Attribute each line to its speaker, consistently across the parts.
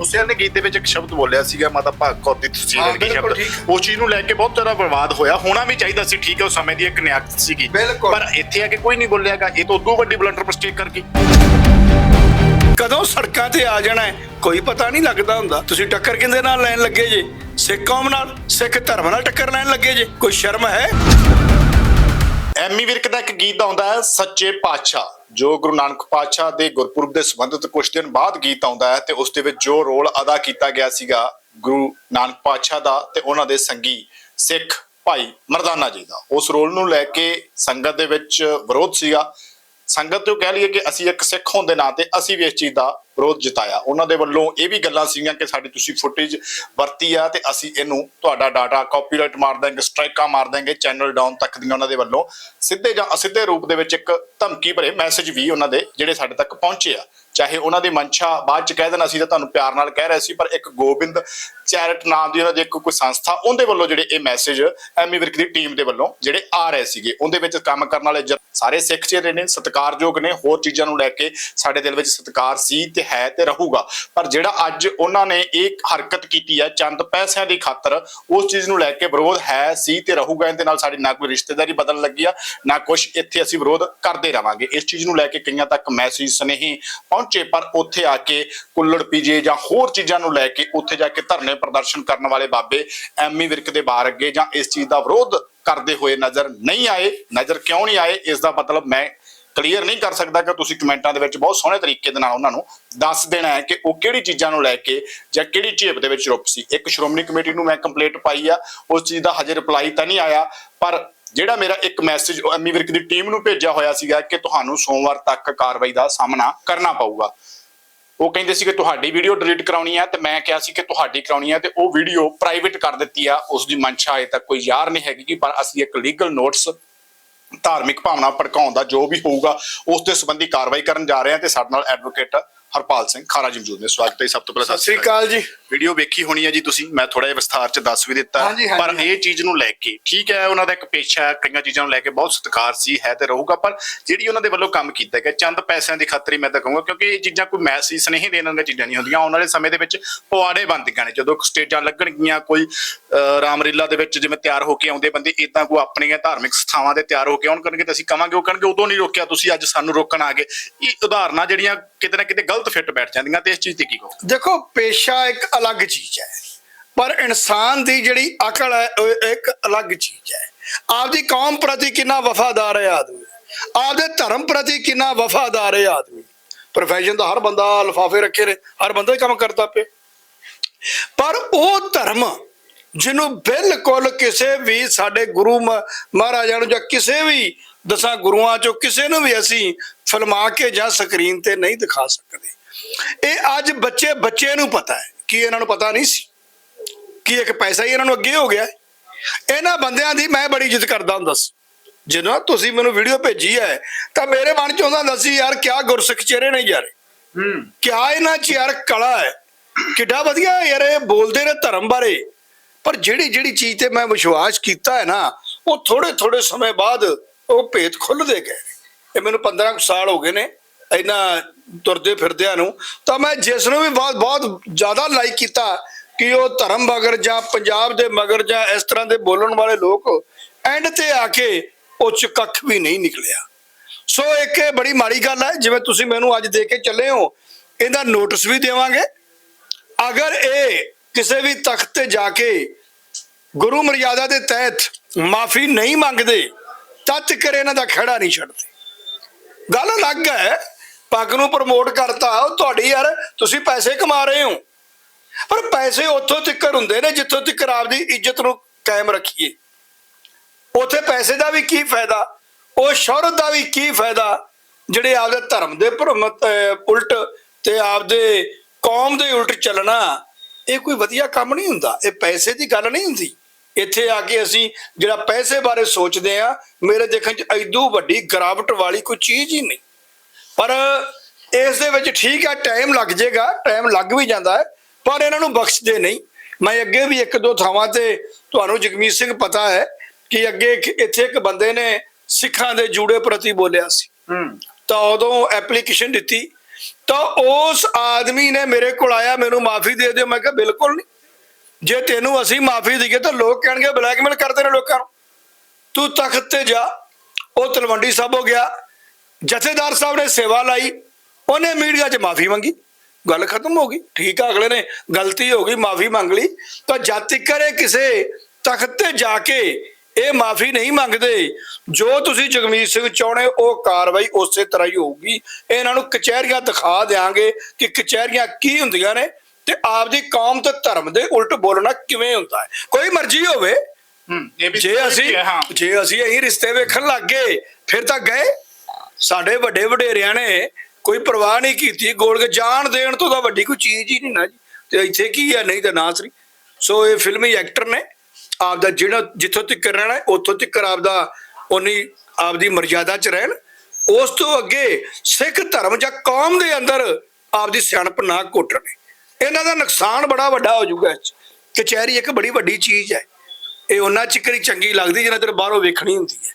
Speaker 1: ਉਸੇ ਨੇ ਗੀਤ ਦੇ ਵਿੱਚ ਇੱਕ ਸ਼ਬਦ ਬੋਲਿਆ ਸੀਗਾ ਮਾਤਾ ਭਾਗ ਕੌਰ ਦੀ ਤਸਵੀਰ
Speaker 2: ਹਾਂ,
Speaker 1: ਵਰਗੀ
Speaker 2: ਬਿਲਕੁਲ
Speaker 1: ਸ਼ਬਦ।
Speaker 2: ਠੀਕ।
Speaker 1: ਉਸ ਚੀਜ਼ ਨੂੰ ਲੈ ਕੇ ਬਹੁਤ ਜ਼ਿਆਦਾ ਵਿਵਾਦ ਹੋਇਆ। ਹੋਣਾ ਵੀ ਚਾਹੀਦਾ ਸੀ ਠੀਕ ਹੈ ਉਸ ਸਮੇਂ ਦੀ ਇੱਕ ਨਿਆਕਤ ਸੀਗੀ।
Speaker 2: ਬਿਲਕੁਲ।
Speaker 1: ਪਰ ਇੱਥੇ ਆ ਕੇ ਕੋਈ ਨਹੀਂ ਬੋਲਿਆਗਾ ਇਹ ਤਾਂ ਉਦੋਂ ਵੱਡੀ ਬਲੰਡਰ ਮਿਸਟੇਕ ਕਰ ਗਈ
Speaker 3: ਕਦੋਂ ਸੜਕਾਂ ਤੇ ਆ ਜਾਣਾ ਹੈ? ਕੋਈ ਪਤਾ ਨਹੀਂ ਲੱਗਦਾ ਹੁੰਦਾ। ਤੁਸੀਂ ਟੱਕਰ ਕਿੰਦੇ ਨਾਲ ਲੈਣ ਲੱਗੇ ਜੇ? ਸਿੱਖ ਕੌਮ ਨਾਲ ਸਿੱਖ ਧਰਮ ਨਾਲ ਟੱਕਰ ਲੈਣ ਲੱਗੇ ਜੇ? ਕੋਈ ਸ਼ਰਮ ਹੈ?
Speaker 1: ਐਮੀ ਵਿਰਕ ਦਾ ਇੱਕ ਗੀਤ ਆਉਂਦਾ ਹੈ ਸੱਚੇ ਪਾਤਸ਼ਾਹ। ਜੋ ਗੁਰੂ ਨਾਨਕ ਪਾਤਸ਼ਾਹ ਦੇ ਗੁਰਪੁਰਬ ਦੇ ਸੰਬੰਧਿਤ ਕੁਝ ਦਿਨ ਬਾਅਦ ਗੀਤ ਆਉਂਦਾ ਹੈ ਤੇ ਉਸ ਦੇ ਵਿੱਚ ਜੋ ਰੋਲ ਅਦਾ ਕੀਤਾ ਗਿਆ ਸੀਗਾ ਗੁਰੂ ਨਾਨਕ ਪਾਤਸ਼ਾਹ ਦਾ ਤੇ ਉਹਨਾਂ ਦੇ ਸੰਗੀ ਸਿੱਖ ਭਾਈ ਮਰਦਾਨਾ ਜੀ ਦਾ। ਉਸ ਰੋਲ ਨੂੰ ਲੈ ਕੇ ਸੰਗਤ ਦੇ ਵਿੱਚ ਵਿਰੋਧ ਸੀਗਾ ਸੰਗਤ ਤੋਂ ਕਹਿ ਲਈਏ ਕਿ ਅਸੀਂ ਇੱਕ ਸਿੱਖ ਹੋਣ ਦੇ ਨਾਂ ਤੇ ਅਸੀਂ ਵੀ ਇਸ ਚੀਜ਼ ਦਾ ਵਿਰੋਧ ਜਤਾਇਆ। ਉਹਨਾਂ ਦੇ ਵੱਲੋਂ ਇਹ ਵੀ ਗੱਲਾਂ ਸੀਗੀਆਂ ਕਿ ਸਾਡੀ ਤੁਸੀਂ ਫੁਟੇਜ ਵਰਤੀ ਆ ਤੇ ਅਸੀਂ ਇਹਨੂੰ ਤੁਹਾਡਾ ਡਾਟਾ ਕਾਪੀਰਾਈਟ ਮਾਰ ਦਾਂਗੇ ਸਟ੍ਰਾਈਕਾਂ ਮਾਰ ਦਾਂਗੇ ਚੈਨਲ ਡਾਊਨ ਤੱਕ ਦੀਆਂ ਉਹਨਾਂ ਦੇ ਵੱਲੋਂ। ਸਿੱਧੇ ਜਾਂ ਅਸਿੱਧੇ ਰੂਪ ਦੇ ਵਿੱਚ ਇੱਕ ਧਮਕੀ ਭਰੇ ਮੈਸੇਜ ਵੀ ਉਹਨਾਂ ਦੇ ਜਿਹੜੇ ਸਾਡੇ ਤੱਕ ਪਹੁੰਚੇ ਆ। ਚਾਹੇ ਉਹਨਾਂ ਦੀ ਮਨਸ਼ਾ ਬਾਅਦ ਚ ਕਹਿ ਦੇਣਾ ਸੀ ਤਾਂ ਤੁਹਾਨੂੰ ਪਿਆਰ ਨਾਲ ਕਹਿ ਰਹੇ ਸੀ, ਪਰ ਇੱਕ ਗੋਬਿੰਦ ਚੈਰਿਟ ਨਾਮ ਦੀ ਉਹਨਾਂ ਦੀ ਇੱਕ ਕੋਈ ਸੰਸਥਾ, ਉਹਦੇ ਵੱਲੋਂ ਜਿਹੜੇ ਇਹ ਮੈਸੇਜ ਐਮੀ ਵਿਰਕ ਦੀ ਟੀਮ ਦੇ ਵੱਲੋਂ ਜਿਹੜੇ ਆ ਰਹੇ ਸੀਗੇ, ਉਹਦੇ ਵਿੱਚ ਕੰਮ ਕਰਨ ਵਾਲੇ ਸਾਰੇ ਸਿੱਖ ਚਿਹਰੇ ਨੇ, ਸਤਿਕਾਰਯੋਗ ਨੇ, ਹੋਰ ਚੀਜ਼ਾਂ ਨੂੰ ਲੈ ਕੇ ਸਾਡੇ ਦਿਲ ਵਿੱਚ ਸਤਿਕਾਰ ਸੀ ਤੇ ਹੈ ਤੇ ਰਹੂਗਾ। ਪਰ ਜਿਹੜਾ ਅੱਜ ਉਹਨਾਂ ਨੇ ਇਹ ਹਰਕਤ ਕੀਤੀ ਹੈ, ਚੰਦ ਪੈਸਿਆਂ ਦੀ ਖਾਤਰ, ਉਸ ਚੀਜ਼ ਨੂੰ ਲੈ ਕੇ ਵਿਰੋਧ ਹੈ, ਸੀ ਤੇ ਰਹੂਗਾ, ਇਹਦੇ ਨਾਲ ਸਾਡੀ ਨਾ ਕੋਈ ਰਿਸ਼ਤੇਦਾਰੀ ਬਦਲਣ ਲੱਗੀ ਆ, ਨਾ ਕੁਝ ਇੱਥੇ ਅਸੀਂ ਵਿਰੋਧ ਕਰਦੇ ਰਵਾਂਗੇ। ਇਸ ਚੀਜ਼ ਨੂੰ ਲੈ ਕੇ ਕਈਆਂ ਤੱਕ ਮੈਸੇਜ ਸੁਨੇਹੀ ਪਹੁੰਚੇ, ਪਰ ਉੱਥੇ ਆ ਕੇ ਕੁੱਲੜ ਪੀਜੇ ਜਾਂ ਹੋਰ ਚੀਜ਼ਾਂ ਨੂੰ ਲੈ ਕੇ ਉੱਥੇ ਜਾ ਕੇ ਧਰਨੇ ਪ੍ਰਦਰਸ਼ਨ ਕਰਨ ਵਾਲੇ ਬਾਬੇ ਐਮੀ ਵਿਰਕ ਦੇ ਬਾਹਰ ਅੱਗੇ ਜਾਂ ਇਸ ਚੀਜ਼ ਦਾ ਵਿਰੋਧ ਕਰਦੇ ਹੋਏ ਨਜ਼ਰ ਨਹੀਂ ਆਏ, ਨਜ਼ਰ ਕਿਉਂ ਨਹੀਂ ਆਏ? ਇਸ ਦਾ ਮਤਲਬ ਮੈਂ ਕਲੀਅਰ ਨਹੀਂ ਕਰ ਸਕਦਾ ਕਿ ਤੁਸੀਂ ਕਮੈਂਟਾਂ ਦੇ ਵਿੱਚ ਬਹੁਤ ਸੋਹਣੇ ਤਰੀਕੇ ਦੇ ਨਾਲ ਉਹਨਾਂ ਨੂੰ ਦੱਸ ਦੇਣਾ ਹੈ ਕਿ ਉਹ ਕਿਹੜੀ ਚੀਜ਼ਾਂ ਨੂੰ ਲੈ ਕੇ ਜਾਂ ਕਿਹੜੀ ਝੇਪ ਦੇ ਵਿੱਚ ਰੁਪ ਸੀ। ਇੱਕ ਸ਼੍ਰੋਮਣੀ ਕਮੇਟੀ ਨੂੰ ਮੈਂ ਕੰਪਲੀਟ ਪਾਈ ਆ, ਉਸ ਚੀਜ਼ ਦਾ ਹਜੇ ਰਿਪਲਾਈ ਤਾਂ ਨਹੀਂ ਆਇਆ, ਪਰ ਜਿਹੜਾ ਮੇਰਾ ਇੱਕ ਮੈਸੇਜ ਐਮੀ ਵਿਰਕ ਦੀ ਟੀਮ ਨੂੰ ਭੇਜਿਆ ਹੋਇਆ ਸੀਗਾ ਕਿ ਤੁਹਾਨੂੰ ਸੋਮਵਾਰ ਤੱਕ ਕਾਰਵਾਈ ਦਾ ਸਾਹਮਣਾ ਕਰਨਾ ਪਊਗਾ। ਉਹ ਕਹਿੰਦੇ ਸੀ ਕਿ ਤੁਹਾਡੀ ਵੀਡੀਓ ਡਿਲੀਟ ਕਰਾਉਣੀ ਹੈ ਤੇ ਮੈਂ ਕਿਹਾ ਸੀ ਕਿ ਤੁਹਾਡੀ ਕਰਾਉਣੀ ਹੈ ਤੇ ਉਹ ਵੀਡੀਓ ਪ੍ਰਾਈਵੇਟ ਕਰ ਦਿੱਤੀ ਆ। ਉਸ ਦੀ ਮਨਸ਼ਾ ਅਜੇ ਤੱਕ ਕੋਈ ਯਾਰ ਨਹੀਂ ਹੈਗੀ ਕਿ ਪਰ ਅਸੀਂ ਇੱਕ ਲੀਗਲ ਨੋਟਿਸ ਧਾਰਮਿਕ ਭਾਵਨਾ ਭੜਕਾਉਣ ਦਾ ਜੋ ਵੀ ਹੋਊਗਾ, ਉਸ ਦੇ ਸੰਬੰਧੀ ਕਾਰਵਾਈ ਕਰਨ ਜਾ ਰਹੇ ਹਾਂ ਤੇ ਸਾਡੇ ਨਾਲ ਐਡਵੋਕੇਟ ਹਰਪਾਲ ਸਿੰਘ ਖਾਰਾ ਜੀ ਮੌਜੂਦ ਨੇ। ਸਵਾਗਤ ਹੈ ਸਭ ਤੋਂ ਪਹਿਲਾਂ।
Speaker 3: ਸਤਿ ਸ੍ਰੀ ਅਕਾਲ ਜੀ।
Speaker 1: ਵੀਡੀਓ ਵੇਖੀ ਹੋਣੀ ਹੈ ਜੀ ਤੁਸੀਂ। ਮੈਂ ਥੋੜਾ ਜਿਹਾ ਵਿਸਥਾਰ ਚ ਦੱਸ ਵੀ ਦਿੱਤਾ। ਪਰ ਇਹ ਚੀਜ਼ ਨੂੰ ਲੈ ਕੇ ਠੀਕ ਹੈ ਉਹਨਾਂ ਦਾ ਇੱਕ ਪੇਸ਼ਾ ਹੈ ਕਈਆਂ ਚੀਜ਼ਾਂ ਨੂੰ ਲੈ ਕੇ ਬਹੁਤ ਸਤਿਕਾਰ ਸੀ ਹੈ ਤੇ ਰਹੂਗਾ। ਪਰ ਜਿਹੜੀ ਉਹਨਾਂ ਦੇ ਵੱਲੋਂ ਕੰਮ ਕੀਤਾ ਗਿਆ ਚੰਦ ਪੈਸਿਆਂ ਦੀ ਖਾਤਰ ਹੀ ਮੈਂ ਤਾਂ ਕਹੂੰਗਾ ਕਿਉਂਕਿ ਇਹ ਚੀਜ਼ਾਂ ਕੋਈ ਮੈਸੇਜ ਸੁਨੇਹੀ ਦੇਣ ਵਾਲੀਆਂ ਚੀਜ਼ਾਂ ਨਹੀਂ ਹੁੰਦੀਆਂ। ਆਉਣ ਵਾਲੇ ਸਮੇਂ ਦੇ ਵਿੱਚ ਪਵਾੜੇ ਬਣਦੀਆਂ ਨੇ। ਜਦੋਂ ਸਟੇਜਾਂ ਲੱਗਣਗੀਆਂ ਕੋਈ ਅਹ, ਰਾਮਲੀਲਾ ਦੇ ਵਿੱਚ ਜਿਵੇਂ ਤਿਆਰ ਹੋ ਕੇ ਆਉਂਦੇ ਬੰਦੇ ਇਦਾਂ ਕੋਈ ਆਪਣੀਆਂ ਧਾਰਮਿਕ ਸਥਾਵਾਂ ਤੇ ਤਿਆਰ ਹੋ ਕੇ ਆਉਣ ਕਰਨਗੇ ਤੇ ਅਸੀਂ ਕਵਾਂਗੇ ਉਹ ਕਰਨਗੇ ਉਦੋਂ ਨਹੀਂ ਰੋਕਿਆ ਤੁਸੀਂ ਅੱਜ ਸਾਨੂੰ ਰੋਕਣ ਆ ਗਏ। ਇਹ ਉਦਾਹਰਨਾਂ ਜਿਹੜੀਆਂ ਕਿਤੇ ਨਾ ਕਿਤੇ ਗਲਤ ਫਿੱਟ ਬੈਠ ਜਾਂਦੀਆਂ ਤੇ ਇਸ ਚੀਜ਼ ਤੇ ਕੀ ਕਹੋ
Speaker 3: ਦੇਖੋ, ਪੇਸ਼ਾ ਇੱਕ ਅਲੱਗ ਚੀਜ਼ ਹੈ। ਪਰ ਇਨਸਾਨ ਦੀ ਜਿਹੜੀ ਅਕਲ ਹੈ, ਉਹ ਇੱਕ ਅਲੱਗ ਚੀਜ਼ ਹੈ। ਆਪਦੀ ਕੌਮ ਪ੍ਰਤੀ ਕਿੰਨਾ ਵਫਾਦਾਰ ਹੈ ਆਦਮੀ? ਆਪਦੇ ਧਰਮ ਪ੍ਰਤੀ ਕਿੰਨਾ ਵਫਾਦਾਰ ਹੈ ਆਦਮੀ? ਪ੍ਰੋਫੈਸ਼ਨ ਦਾ ਹਰ ਬੰਦਾ ਲਫਾਫੇ ਰੱਖੇ ਨੇ, ਹਰ ਬੰਦਾ ਹੀ ਕੰਮ ਕਰਦਾ ਪਿਆ। ਪਰ ਉਹ ਧਰਮ ਜਿਹਨੂੰ ਬਿਲਕੁਲ ਕਿਸੇ ਵੀ ਸਾਡੇ ਗੁਰੂ ਮ- ਮਹਾਰਾਜਾਂ ਨੂੰ ਜਾਂ ਕਿਸੇ ਵੀ ਦਸਾਂ ਗੁਰੂਆਂ ਚੋਂ ਕਿਸੇ ਨੂੰ ਵੀ ਅਸੀਂ ਫਿਲਮਾ ਕੇ ਜਾਂ ਸਕਰੀਨ ਤੇ ਨਹੀਂ ਦਿਖਾ ਸਕਦੇ। ਇਹ ਅੱਜ ਬੱਚੇ ਬੱਚੇ ਨੂੰ ਪਤਾ ਹੈ ਕਿ ਇਹਨਾਂ ਨੂੰ ਪਤਾ ਨਹੀਂ ਸੀ ਕਿ ਇੱਕ ਪੈਸਾ ਹੀ ਇਹਨਾਂ ਨੂੰ ਅੱਗੇ ਹੋ ਗਿਆ। ਇਹਨਾਂ ਬੰਦਿਆਂ ਦੀ ਮੈਂ ਬੜੀ ਇੱਜ਼ਤ ਕਰਦਾ ਹੁੰਦਾ ਸੀ। ਜਦੋਂ ਤੁਸੀਂ ਮੈਨੂੰ ਵੀਡੀਓ ਭੇਜੀ ਹੈ ਤਾਂ ਮੇਰੇ ਮਨ ਚ ਆਉਂਦਾ ਹੁੰਦਾ ਸੀ ਯਾਰ ਕਿਆ ਗੁਰਸਿੱਖ ਚਿਹਰੇ ਨੇ ਯਾਰ।
Speaker 1: ਹੂੰ।
Speaker 3: ਕਿਆ ਇਹਨਾਂ ਚ ਯਾਰ ਕਲਾ ਹੈ। ਕਿੱਡਾ ਵਧੀਆ ਯਾਰ ਇਹ ਬੋਲਦੇ ਨੇ ਧਰਮ ਬਾਰੇ। ਪਰ ਜਿਹੜੀ ਜਿਹੜੀ ਚੀਜ਼ ਤੇ ਮੈਂ ਵਿਸ਼ਵਾਸ ਕੀਤਾ ਹੈ ਨਾ ਉਹ ਥੋੜੇ ਥੋੜੇ ਸਮੇਂ ਬਾਅਦ ਉਹ ਭੇਤ ਖੁੱਲਦੇ ਗਏ। ਇਹ ਮੈਨੂੰ 15 ਸਾਲ ਹੋ ਗਏ ਨੇ ਇਹਨਾਂ ਤੁਰਦੇ ਫਿਰਦਿਆਂ ਨੂੰ। ਤਾਂ ਮੈਂ ਜਿਸ ਨੂੰ ਵੀ ਬਹੁਤ ਬਹੁਤ ਜ਼ਿਆਦਾ ਲਾਈਕ ਕੀਤਾ ਕਿ ਉਹ ਧਰਮ ਮਗਰ ਜਾਂ ਪੰਜਾਬ ਦੇ ਮਗਰ ਜਾਂ ਇਸ ਤਰ੍ਹਾਂ ਦੇ ਬੋਲਣ ਵਾਲੇ ਲੋਕ ਐਂਡ ਤੇ ਆ ਕੇ ਉਹ ਚ ਕੱਖ ਵੀ ਨਹੀਂ ਨਿਕਲਿਆ। ਸੋ ਇੱਕ ਇਹ ਬੜੀ ਮਾੜੀ ਗੱਲ ਹੈ, ਜਿਵੇਂ ਤੁਸੀਂ ਮੈਨੂੰ ਅੱਜ ਦੇ ਕੇ ਚੱਲੇ ਹੋ, ਇਹਦਾ ਨੋਟਿਸ ਵੀ ਦੇਵਾਂਗੇ। ਅਗਰ ਇਹ ਕਿਸੇ ਵੀ ਤਖਤ ਤੇ ਜਾ ਕੇ ਗੁਰੂ ਮਰਿਆਦਾ ਦੇ ਤਹਿਤ ਮਾਫੀ ਨਹੀਂ ਮੰਗਦੇ ਤਦ ਤੱਕ ਇਹਨਾਂ ਦਾ ਖੜਾ ਨਹੀਂ ਛੱਡਦੇ। ਗੱਲ ਅਲੱਗ ਹੈ, ਪੱਗ ਨੂੰ ਪ੍ਰਮੋਟ ਕਰਤਾ, ਉਹ ਤੁਹਾਡੀ ਯਾਰ, ਤੁਸੀਂ ਪੈਸੇ ਕਮਾ ਰਹੇ ਹੋ। ਪਰ ਪੈਸੇ ਉੱਥੋਂ ਤੱਕ ਹੁੰਦੇ ਨੇ, ਜਿੱਥੋਂ ਤੱਕ ਆਪਦੀ ਇੱਜ਼ਤ ਨੂੰ ਕਾਇਮ ਰੱਖੀਏ। ਉਥੇ ਪੈਸੇ ਦਾ ਵੀ ਕੀ ਫਾਇਦਾ? ਉਹ ਸ਼ੌਹਰਤ ਦਾ ਵੀ ਕੀ ਫਾਇਦਾ? ਜਿਹੜੇ ਆਪਦੇ ਧਰਮ ਦੇ ਭਰਮ ਉਲਟ ਤੇ ਆਪਦੇ ਕੌਮ ਦੇ ਉਲਟ ਚੱਲਣਾ, ਇਹ ਕੋਈ ਵਧੀਆ ਕੰਮ ਨਹੀਂ ਹੁੰਦਾ। ਇਹ ਪੈਸੇ ਦੀ ਗੱਲ ਨਹੀਂ ਹੁੰਦੀ। ਇੱਥੇ ਆ ਕੇ ਅਸੀਂ ਜਿਹੜਾ ਪੈਸੇ ਬਾਰੇ ਸੋਚਦੇ ਆ ਮੇਰੇ ਦੇਖਣ ਚ ਐਦੂ ਵੱਡੀ ਗਰਾਵਟ ਵਾਲੀ ਕੋਈ ਚੀਜ਼ ਹੀ ਨਹੀਂ। ਪਰ ਇਸ ਦੇ ਵਿੱਚ ਠੀਕ ਹੈ ਟਾਈਮ ਲੱਗ ਜਾਏਗਾ ਟਾਈਮ ਲੱਗ ਵੀ ਜਾਂਦਾ ਹੈ ਪਰ ਇਹਨਾਂ ਨੂੰ ਬਖਸ਼ਦੇ ਨਹੀਂ। ਮੈਂ ਅੱਗੇ ਵੀ ਇੱਕ ਦੋ ਥਾਵਾਂ ਤੇ ਤੁਹਾਨੂੰ ਜਗਮੀਤ ਸਿੰਘ ਪਤਾ ਹੈ ਕਿ ਅੱਗੇ ਇੱਥੇ ਇੱਕ ਬੰਦੇ ਨੇ ਸਿੱਖਾਂ ਦੇ ਜੂੜੇ ਪ੍ਰਤੀ ਬੋਲਿਆ ਸੀ।
Speaker 1: ਹੂੰ।
Speaker 3: ਤਾਂ ਉਦੋਂ ਐਪਲੀਕੇਸ਼ਨ ਦਿੱਤੀ। ਤਾਂ ਉਸ ਆਦਮੀ ਨੇ ਮੇਰੇ ਕੋਲ ਆਇਆ ਮੈਨੂੰ ਮਾਫੀ ਦੇ ਦਿਓ ਮੈਂ ਕਿਹਾ ਬਿਲਕੁਲ ਨਹੀਂ। ਜੇ ਤੈਨੂੰ ਅਸੀਂ ਮਾਫੀ ਦਈਏ ਤਾਂ ਲੋਕ ਕਹਿਣਗੇ ਬਲੈਕਮੇਲ ਕਰਦੇ ਨੇ ਲੋਕਾਂ ਨੂੰ। ਤੂੰ ਤਖਤ ਤੇ ਜਾ, ਉਹ ਤਲਵੰਡੀ ਸਾਹਿਬ ਹੋ ਗਿਆ। ਜਥੇਦਾਰ ਸਾਹਿਬ ਨੇ ਸੇਵਾ ਲਾਈ, ਉਹਨੇ ਮੀਡੀਆ 'ਚ ਮਾਫੀ ਮੰਗੀ। ਗੱਲ ਖਤਮ ਹੋ ਗਈ, ਠੀਕ ਆ, ਅਗਲੇ ਨੇ ਗਲਤੀ ਹੋ ਗਈ, ਮਾਫੀ ਮੰਗ ਲਈ। ਤਾਂ ਜਦ ਤੱਕ ਇਹ ਕਿਸੇ ਤਖਤ ਤੇ ਜਾ ਕੇ ਇਹ ਮਾਫੀ ਨਹੀਂ ਮੰਗਦੇ, ਜੋ ਤੁਸੀਂ ਜਗਮੀਤ ਸਿੰਘ ਚਾਹੁੰਦੇ, ਉਹ ਕਾਰਵਾਈ ਉਸੇ ਤਰ੍ਹਾਂ ਹੀ ਹੋਊਗੀ। ਇਹਨਾਂ ਨੂੰ ਕਚਹਿਰੀਆਂ ਦਿਖਾ ਦੇਾਂਗੇ ਕਿ ਕਚਹਿਰੀਆਂ ਕੀ ਹੁੰਦੀਆਂ ਨੇ। ਤੇ ਆਪਦੀ ਕੌਮ ਤੇ ਧਰਮ ਦੇ ਉਲਟ ਬੋਲਣਾ ਕਿਵੇਂ ਹੁੰਦਾ ਹੈ? ਕੋਈ ਮਰਜ਼ੀ ਹੋਵੇ। ਜੇ ਅਸੀਂ ਜੇ ਅਸੀਂ ਇਹੀ ਰਿਸ਼ਤੇ ਵੇਖਣ ਲੱਗ ਗਏ ਫਿਰ ਤਾਂ ਗਏ। ਸਾਡੇ ਵੱਡੇ ਵਡੇਰਿਆਂ ਨੇ ਕੋਈ ਪਰਵਾਹ ਨਹੀਂ ਕੀਤੀ ਗੋਲਕ ਜਾਣ ਦੇਣ ਤੋਂ ਤਾਂ ਵੱਡੀ ਕੋਈ ਚੀਜ਼ ਹੀ ਨਹੀਂ ਨਾ ਜੀ। ਤੇ ਇੱਥੇ ਕੀ ਹੈ? ਨਹੀਂ ਤਾਂ ਨਾ ਸਰੀ ਸੋ ਇਹ ਫਿਲਮੀ ਐਕਟਰ ਨੇ ਆਪਦਾ ਜਿਹੜਾ ਜਿੱਥੋਂ ਤੱਕ ਰਹਿਣਾ ਹੈ ਉੱਥੋਂ ਤੱਕ ਆਪਦਾ ਉਨੀ ਆਪਦੀ ਮਰਜ਼ਾਦਾ 'ਚ ਰਹਿਣ। ਉਸ ਤੋਂ ਅੱਗੇ ਸਿੱਖ ਧਰਮ ਜਾਂ ਕੌਮ ਦੇ ਅੰਦਰ ਆਪਦੀ ਸਿਆਣਪ ਨਾ ਘੁੱਟਣ। ਇਹਨਾਂ ਦਾ ਨੁਕਸਾਨ ਬੜਾ ਵੱਡਾ ਹੋ ਜਾਊਗਾ। ਕਚਹਿਰੀ ਇੱਕ ਬੜੀ ਵੱਡੀ ਚੀਜ਼ ਹੈ। ਇਹ ਉਹਨਾਂ ਚਿਕਰੀ ਚੰਗੀ ਲੱਗਦੀ ਜਿੰਨਾ ਚਿਰ ਬਾਹਰੋਂ ਵੇਖਣੀ ਹੁੰਦੀ ਹੈ।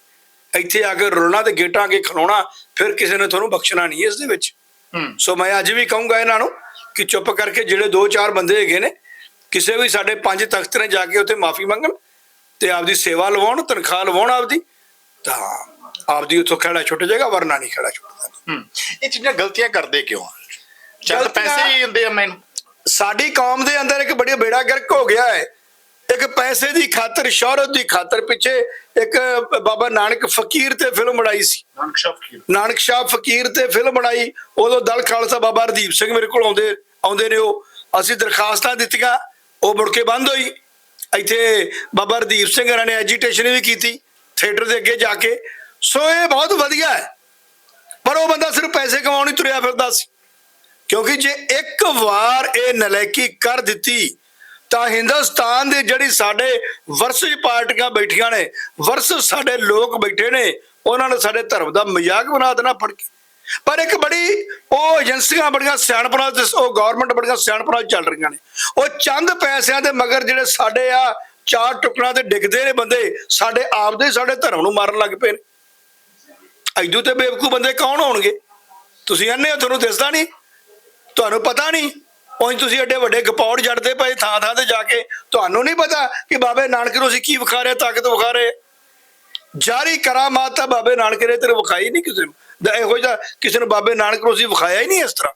Speaker 3: ਇੱਥੇ ਆ ਕੇ ਰੋਣਾ ਤੇ ਗੇਟਾਂ ਅੱਗੇ ਖਲੋਣਾ ਫਿਰ ਕਿਸੇ ਨੇ ਤੁਹਾਨੂੰ ਬਖਸ਼ਣਾ ਨਹੀਂ ਇਸ ਦੇ ਵਿੱਚ। ਸੋ ਮੈਂ ਅੱਜ ਵੀ ਕਹੂੰਗਾ ਇਹਨਾਂ ਨੂੰ ਕਿ ਚੁੱਪ ਕਰਕੇ ਜਿਹੜੇ ਦੋ ਚਾਰ ਬੰਦੇ ਹੈਗੇ ਨੇ ਕਿਸੇ ਵੀ ਸਾਡੇ ਪੰਜ ਤਖਤ ਨੇ ਜਾ ਕੇ ਉੱਥੇ ਮਾਫੀ ਮੰਗਣ ਤੇ ਆਪਦੀ ਸੇਵਾ ਲਵਾਉਣ ਤਨਖਾਹ ਲਵਾਉਣ ਆਪਦੀ ਤਾਂ ਆਪਦੀ ਉੱਥੋਂ ਖੜਾ ਛੁੱਟ ਜਾਏਗਾ ਵਰਨਾ ਨਹੀਂ ਖੜਾ ਛੁੱਟਦਾ।
Speaker 1: ਹੂੰ। ਇਹ ਚੀਜ਼ਾਂ ਗਲਤੀਆਂ ਕਰਦੇ ਕਿਉਂ
Speaker 3: ਗਲਤੀਆਂ-
Speaker 1: ਪੈਸੇ ਹੀ ਹੁੰਦੇ ਆ ਮੈਨੂੰ
Speaker 3: ਸਾਡੀ ਕੌਮ ਦੇ ਅੰਦਰ ਇੱਕ ਬੜੀ ਬੇੜਾ ਗਰਕ ਹੋ ਗਿਆ ਹੈ। ਇੱਕ ਪੈਸੇ ਦੀ ਖਾਤਰ ਸ਼ੌਹਰਤ ਦੀ ਖਾਤਰ ਪਿੱਛੇ ਇੱਕ ਬਾਬਾ ਨਾਨਕ ਫਕੀਰ ਤੇ ਫਿਲਮ ਬਣਾਈ ਸੀ।
Speaker 1: ਨਾਨਕ ਸ਼ਾਹ ਫਕੀਰ।
Speaker 3: ਨਾਨਕ ਸ਼ਾਹ ਫਕੀਰ ਤੇ ਫਿਲਮ ਬਣਾਈ। ਉਦੋਂ ਦਲ ਖਾਲਸਾ ਬਾਬਾ ਹਰਦੀਪ ਸਿੰਘ ਮੇਰੇ ਕੋਲ ਆਉਂਦੇ ਆਉਂਦੇ ਨੇ ਉਹ। ਅਸੀਂ ਦਰਖਾਸਤਾਂ ਦਿੱਤੀਆਂ ਉਹ ਮੁੜ ਕੇ ਬੰਦ ਹੋਈ। ਇੱਥੇ ਬਾਬਾ ਹਰਦੀਪ ਸਿੰਘ ਹਰਾਂ ਨੇ ਐਜੀਟੇਸ਼ਨ ਵੀ ਕੀਤੀ ਥੀਏਟਰ ਦੇ ਅੱਗੇ ਜਾ ਕੇ। ਸੋ ਇਹ ਬਹੁਤ ਵਧੀਆ ਹੈ। ਪਰ ਉਹ ਬੰਦਾ ਸਿਰਫ ਪੈਸੇ ਕਮਾਉਣ ਹੀ ਤੁਰਿਆ ਫਿਰਦਾ ਸੀ। ਕਿਉਂਕਿ ਜੇ ਇੱਕ ਵਾਰ ਇਹ ਨਲਾਇਕੀ ਕਰ ਦਿੱਤੀ, ਤਾਂ ਹਿੰਦੁਸਤਾਨ ਦੇ ਜਿਹੜੀ ਸਾਡੇ ਵਰਸਜ ਪਾਰਟੀਆਂ ਬੈਠੀਆਂ ਨੇ ਵਰਸ ਸਾਡੇ ਲੋਕ ਬੈਠੇ ਨੇ, ਉਹਨਾਂ ਨੇ ਸਾਡੇ ਧਰਮ ਦਾ ਮਜ਼ਾਕ ਬਣਾ ਦੇਣਾ ਫੜ ਕੇ। ਪਰ ਇੱਕ ਬੜੀ ਉਹ ਏਜੰਸੀਆਂ ਬੜੀਆਂ ਸਿਆਣਪਣਾ ਤੇ ਉਹ ਗਵਰਨਮੈਂਟ ਬੜੀਆਂ ਸਿਆਣਪਣਾ ਚੱਲ ਰਹੀਆਂ ਨੇ। ਉਹ ਚੰਦ ਪੈਸਿਆਂ ਦੇ ਮਗਰ ਜਿਹੜੇ ਸਾਡੇ ਆ ਚਾਰ ਟੁਕੜਾਂ ਤੇ ਡਿੱਗਦੇ ਨੇ ਬੰਦੇ, ਸਾਡੇ ਆਪਦੇ ਸਾਡੇ ਧਰਮ ਨੂੰ ਮਾਰਨ ਲੱਗ ਪਏ ਨੇ। ਐਦੂ ਤੇ ਬੇਵਕੂ ਬੰਦੇ ਕੌਣ ਹੋਣਗੇ? ਤੁਸੀਂ ਅੰਨੇ ਹੋ, ਤੁਹਾਨੂੰ ਦਿਸਦਾ ਨਹੀਂ। ਤੁਹਾਨੂੰ ਪਤਾ ਨਹੀਂ। ਉਂਝ ਤੁਸੀਂ ਐਡੇ ਵੱਡੇ ਗਪੌੜ ਜੜਦੇ ਪਏ ਥਾਂ ਥਾਂ ਤੇ ਜਾ ਕੇ। ਤੁਹਾਨੂੰ ਨਹੀਂ ਪਤਾ ਕਿ ਬਾਬੇ ਨਾਨਕ ਨੂੰ ਅਸੀਂ ਕੀ ਵਿਖਾ ਰਹੇ ਤਾਕਤ ਵਿਖਾ ਰਹੇ ਜਾਰੀ ਕਰਾਮਾਤ ਤਾਂ ਬਾਬੇ ਨਾਨਕ ਨੇ ਤੇਰੇ ਵਿਖਾਈ ਨਹੀਂ ਕਿਸੇ ਨੂੰ। ਇਹੋ ਜਿਹਾ ਕਿਸੇ ਨੂੰ ਬਾਬੇ ਨਾਨਕ ਨੂੰ ਅਸੀਂ ਵਿਖਾਇਆ ਹੀ ਨਹੀਂ ਇਸ ਤਰ੍ਹਾਂ।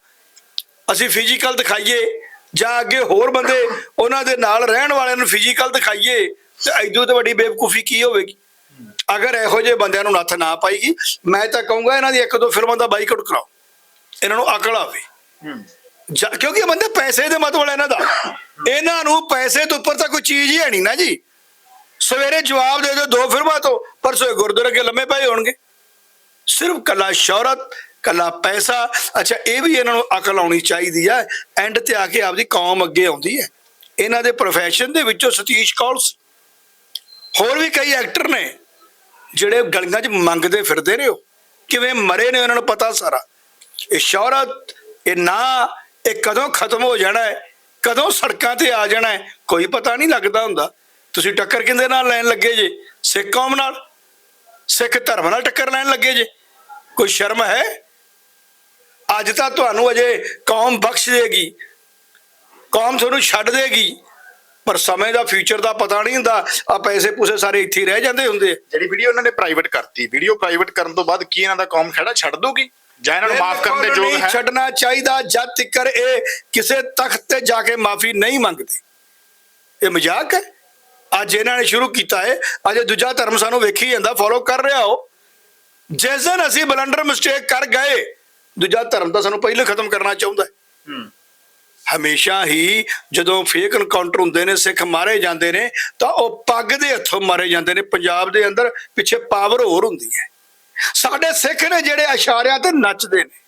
Speaker 3: ਅਸੀਂ ਫਿਜ਼ੀਕਲ ਦਿਖਾਈਏ, ਜਾਂ ਅੱਗੇ ਹੋਰ ਬੰਦੇ ਉਹਨਾਂ ਦੇ ਨਾਲ ਰਹਿਣ ਵਾਲਿਆਂ ਨੂੰ ਫਿਜ਼ੀਕਲ ਦਿਖਾਈਏ, ਤੇ ਐਦੂ ਤੋਂ ਵੱਡੀ ਬੇਵਕੂਫੀ ਕੀ ਹੋਵੇਗੀ? ਅਗਰ ਇਹੋ ਜਿਹੇ ਬੰਦਿਆਂ ਨੂੰ ਨੱਥ ਨਾ ਪਾਈਗੀ, ਮੈਂ ਤਾਂ ਕਹੂੰਗਾ ਇਹਨਾਂ ਦੀ ਇੱਕ ਦੋ ਫਿਲਮਾਂ ਦਾ ਬਾਈਕਾਟ ਕਰਾਓ। ਇਹਨਾਂ ਨੂੰ ਅਕਲ ਆਵੇ। ਜਾ- ਕਿਉਂਕਿ ਇਹ ਬੰਦੇ ਪੈਸੇ ਦੇ ਮਤਲਬ ਇਹਨਾਂ ਦਾ। ਇਹਨਾਂ ਨੂੰ ਪੈਸੇ ਤੋਂ ਉੱਪਰ ਤਾਂ ਕੋਈ ਚੀਜ਼ ਹੀ ਹੈ ਨਹੀਂ ਨਾ ਜੀ। ਸਵੇਰੇ ਜਵਾਬ ਦੇ ਦਿਓ, ਦੋ ਫਿਲਮਾਂ ਤੋਂ, ਪਰਸੋਂ ਇਹ ਗੁਰਦੁਆਰੇ ਕੇ ਲੰਮੇ ਪਏ ਹੋਣਗੇ। ਸਿਰਫ ਕੱਲਾ ਸ਼ੌਹਰਤ, ਕੱਲਾ ਪੈਸਾ। ਅੱਛਾ, ਇਹ ਵੀ ਇਹਨਾਂ ਨੂੰ ਅਕਲ ਆਉਣੀ ਚਾਹੀਦੀ ਹੈ ਐਂਡ ਤੇ ਆ ਕੇ ਆਪਦੀ ਕੌਮ ਅੱਗੇ ਆਉਂਦੀ ਹੈ। ਇਹਨਾਂ ਦੇ profession ਦੇ ਵਿੱਚੋਂ ਸਤੀਸ਼ ਕੌਲ ਸੀ। ਹੋਰ ਵੀ ਕਈ ਐਕਟਰ ਨੇ, ਜਿਹੜੇ ਗਲੀਆਂ 'ਚ ਮੰਗਦੇ ਫਿਰਦੇ ਨੇ ਉਹ। ਕਿਵੇਂ ਮਰੇ ਨੇ, ਉਹਨਾਂ ਨੂੰ ਪਤਾ ਸਾਰਾ। ਇਹ ਸ਼ੌਹਰਤ ਇਹ ਨਾ, ਇਹ ਕਦੋਂ ਖਤਮ ਹੋ ਜਾਣਾ ਹੈ? ਕਦੋਂ ਸੜਕਾਂ ਤੇ ਆ ਜਾਣਾ ਹੈ? ਕੋਈ ਪਤਾ ਨਹੀਂ ਲੱਗਦਾ ਹੁੰਦਾ। ਤੁਸੀਂ ਟੱਕਰ ਕਿੰਦੇ ਨਾਲ ਲੈਣ ਲੱਗੇ ਜੇ? ਸਿੱਖ ਕੌਮ ਨਾਲ? ਸਿੱਖ ਧਰਮ ਨਾਲ ਟੱਕਰ ਲੈਣ ਲੱਗੇ ਜੇ? ਕੋਈ ਸ਼ਰਮ ਹੈ? ਅੱਜ ਤਾਂ ਤੁਹਾਨੂੰ ਅਜੇ ਕੌਮ ਬਖਸ਼ ਦੇਗੀ। ਕੌਮ ਤੁਹਾਨੂੰ ਛੱਡ ਦੇਗੀ। ਪਰ ਸਮੇਂ ਦਾ ਫਿਊਚਰ ਦਾ ਪਤਾ ਨਹੀਂ ਹੁੰਦਾ। ਆ ਪੈਸੇ ਪੂਸੇ ਸਾਰੇ ਇੱਥੇ ਰਹਿ ਜਾਂਦੇ ਹੁੰਦੇ
Speaker 1: ਜਿਹੜੀ ਵੀਡੀਓ ਉਹਨਾਂ ਨੇ ਪ੍ਰਾਈਵੇਟ ਕਰਤੀ ਵੀਡੀਓ ਪ੍ਰਾਈਵੇਟ ਕਰਨ ਤੋਂ ਬਾਅਦ ਕੀ ਇਹਨਾਂ ਦਾ ਕੌਮ ਖੜਾ ਛੱਡ ਦੋਗੀ ਜਾਂ ਇਹਨਾਂ ਨੂੰ ਮਾਫ ਕਰਨ ਦੇ ਯੋਗ ਹੈ।
Speaker 3: ਛੱਡਣਾ ਚਾਹੀਦਾ ਜਦ ਤੱਕ ਇਹ ਕਿਸੇ ਤਖਤ ਤੇ ਜਾ ਕੇ ਮਾਫੀ ਨਹੀਂ ਮੰਗਦੇ। ਇਹ ਮਜ਼ਾਕ ਹੈ? ਅੱਜ ਇਹਨਾਂ ਨੇ ਸ਼ੁਰੂ ਕੀਤਾ ਹੈ ਅੱਜ ਦੂਜਾ ਧਰਮ ਸਾਨੂੰ ਵੇਖੀ ਜਾਂਦਾ ਫੋਲੋ ਕਰ ਰਿਹਾ ਹੋ ਜਿਸ ਦਿਨ ਅਸੀਂ ਬਲੰਡਰ ਮਿਸਟੇਕ ਕਰ ਗਏ ਦੂਜਾ ਧਰਮ ਤਾਂ ਸਾਨੂੰ ਪਹਿਲੇ ਖਤਮ ਕਰਨਾ ਚਾਹੁੰਦਾ ਹੈ।
Speaker 1: ਹੂੰ।
Speaker 3: ਹਮੇਸ਼ਾ ਹੀ ਜਦੋਂ ਫੇਕ ਐਨਕਾਊਂਟਰ ਹੁੰਦੇ ਨੇ ਸਿੱਖ ਮਾਰੇ ਜਾਂਦੇ ਨੇ ਤਾਂ ਉਹ ਪੱਗ ਦੇ ਹੱਥੋਂ ਮਾਰੇ ਜਾਂਦੇ ਨੇ। ਪੰਜਾਬ ਦੇ ਅੰਦਰ ਪਿੱਛੇ ਪਾਵਰ ਹੋਰ ਹੁੰਦੀ ਹੈ। ਸਾਡੇ ਸਿੱਖ ਨੇ, ਜਿਹੜੇ ਇਸ਼ਾਰਿਆਂ ਤੇ ਨੱਚਦੇ ਨੇ,